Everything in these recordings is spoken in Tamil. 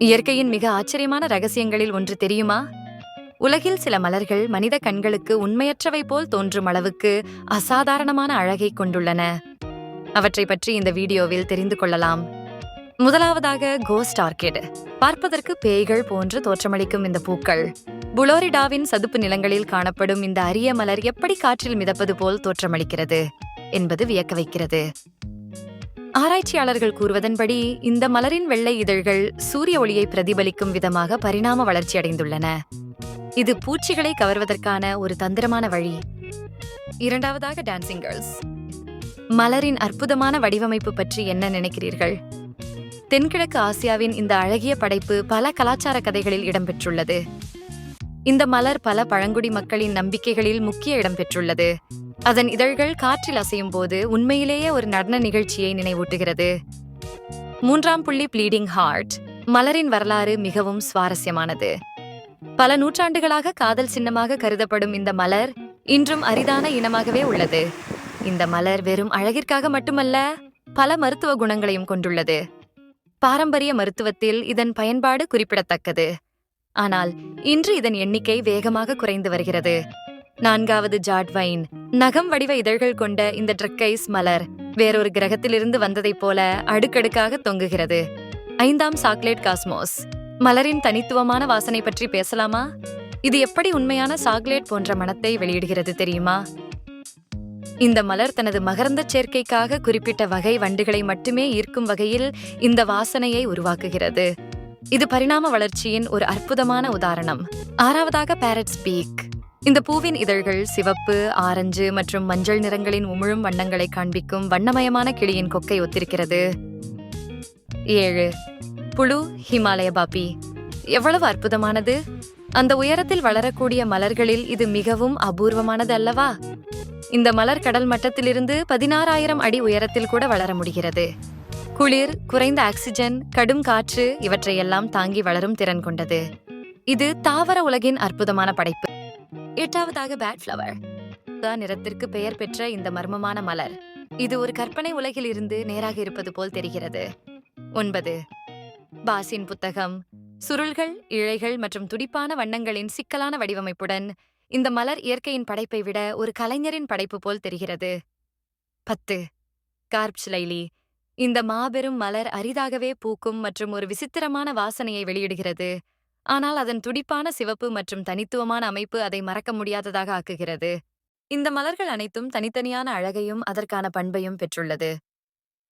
இயற்கையின் மிக ஆச்சரியமான ரகசியங்களில் ஒன்று தெரியுமா? உலகில் சில மலர்கள் மனித கண்களுக்கு உண்மையற்றவை போல் தோன்றும் அளவுக்கு அசாதாரணமான அழகை கொண்டுள்ளன. அவற்றை பற்றி இந்த வீடியோவில் தெரிந்து கொள்ளலாம். முதலாவதாக கோஸ்ட் ஆர்கிட். பார்ப்பதற்கு பேய்கள் போன்று தோற்றமளிக்கும் இந்த பூக்கள். புளோரிடாவின் சதுப்பு நிலங்களில் காணப்படும் இந்த அரிய மலர் எப்படி காற்றில் மிதப்பது போல் தோற்றமளிக்கிறது என்பது வியக்க வைக்கிறது. ஆராய்ச்சியாளர்கள் கூறுவதன்படி இந்த மலரின் வெள்ளை இதழ்கள் சூரிய ஒளியை பிரதிபலிக்கும் விதமாக பரிணாம வளர்ச்சியடைந்துள்ளன இது பூச்சிகளை கவர்வதற்கான ஒரு தந்திரமான வழி. இரண்டாவதாக டான்சிங் கேர்ள்ஸ் மலரின் அற்புதமான வடிவமைப்பு பற்றி என்ன நினைக்கிறீர்கள்? தென்கிழக்கு ஆசியாவின் இந்த அழகிய படைப்பு பல கலாச்சார கதைகளில் இடம்பெற்றுள்ளது. இந்த மலர் பல பழங்குடி மக்களின் நம்பிக்கைகளில் முக்கிய இடம் பெற்றுள்ளது. அதன் இதழ்கள் காற்றில் அசையும் போது உண்மையிலேயே ஒரு நடன நிகழ்ச்சியை நினைவூட்டுகிறது. மூன்றாம் புள்ளி ப்ளீடிங் ஹார்ட் மலரின் வரலாறு மிகவும் சுவாரஸ்யமானது. பல நூற்றாண்டுகளாக காதல் சின்னமாக கருதப்படும் இந்த மலர் இன்றும் அரிதான இனமாகவே உள்ளது. இந்த மலர் வெறும் அழகிற்காக மட்டுமல்ல பல மருத்துவ குணங்களையும் கொண்டுள்ளது. பாரம்பரிய மருத்துவத்தில் இதன் பயன்பாடு குறிப்பிடத்தக்கது. ஆனால் இன்று இதன் எண்ணிக்கை வேகமாக குறைந்து வருகிறது. நான்காவது ஜாட்வைன் நகம் வடிவ இதழ்கள் கொண்ட இந்த ட்ரக்கைஸ் மலர் வேறொரு கிரகத்திலிருந்து வந்ததைப் போல அடுக்கடுக்காக தொங்குகிறது. ஐந்தாம் சாக்லேட் காஸ்மோஸ். மலரின் தனித்துவமான வாசனை பற்றி பேசலாமா? இது எப்படி உண்மையான சாக்லேட் போன்ற மனத்தை வெளியிடுகிறது தெரியுமா? இந்த மலர் தனது மகரந்த சேர்க்கைக்காக குறிப்பிட்ட வகை வண்டுகளை மட்டுமே ஈர்க்கும் வகையில் இந்த வாசனையை உருவாக்குகிறது. இது பரிணாம வளர்ச்சியின் ஒரு அற்புதமான உதாரணம். ஆறாவதாக பேரட் ஸ்பீக் இந்த பூவின் இதழ்கள் சிவப்பு ஆரஞ்சு மற்றும் மஞ்சள் நிறங்களின் உமிழும் வண்ணங்களை காண்பிக்கும் வண்ணமயமான கிளியின் கொக்கை ஒத்திருக்கிறது. ஏழு. புழு ஹிமாலய பாப்பி எவ்வளவு அற்புதமானது? அந்த உயரத்தில் வளரக்கூடிய மலர்களில் இது மிகவும் அபூர்வமானது அல்லவா? இந்த மலர் கடல் மட்டத்திலிருந்து பதினாறாயிரம் அடி உயரத்தில் கூட வளர முடிகிறது. குளிர் குறைந்த ஆக்சிஜன் கடும் காற்று இவற்றையெல்லாம் தாங்கி வளரும் திறன் கொண்டது. இது தாவர உலகின் அற்புதமான படைப்பு. எட்டாவதாக பேட் ஃப்ளவர். நிறத்திற்கு பெயர் பெற்ற இந்த மர்மமான மலர். இது ஒரு கற்பனை உலகில் இருந்து நேராக இருப்பது போல் தெரிகிறது. ஒன்பது. பாசின் புத்தகம். சுருள்கள் இழைகள் மற்றும் துடிப்பான வண்ணங்களின் சிக்கலான வடிவமைப்புடன் இந்த மலர் இயற்கையின் படைப்பை விட ஒரு கலைஞரின் படைப்பு போல் தெரிகிறது. பத்து. கார்ப் இந்த மாபெரும் மலர் அரிதாகவே பூக்கும் மற்றும் ஒரு விசித்திரமான வாசனையை வெளியிடுகிறது. ஆனால் அதன் துடிப்பான சிவப்பு மற்றும் தனித்துவமான அமைப்பு அதை மறக்க முடியாததாக ஆக்குகிறது. இந்த மலர்கள் அனைத்தும் தனித்தனியான அழகையும் அதற்கான பண்பையும் பெற்றுள்ளது.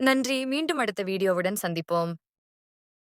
நன்றி. மீண்டும் அடுத்த வீடியோவுடன் சந்திப்போம்.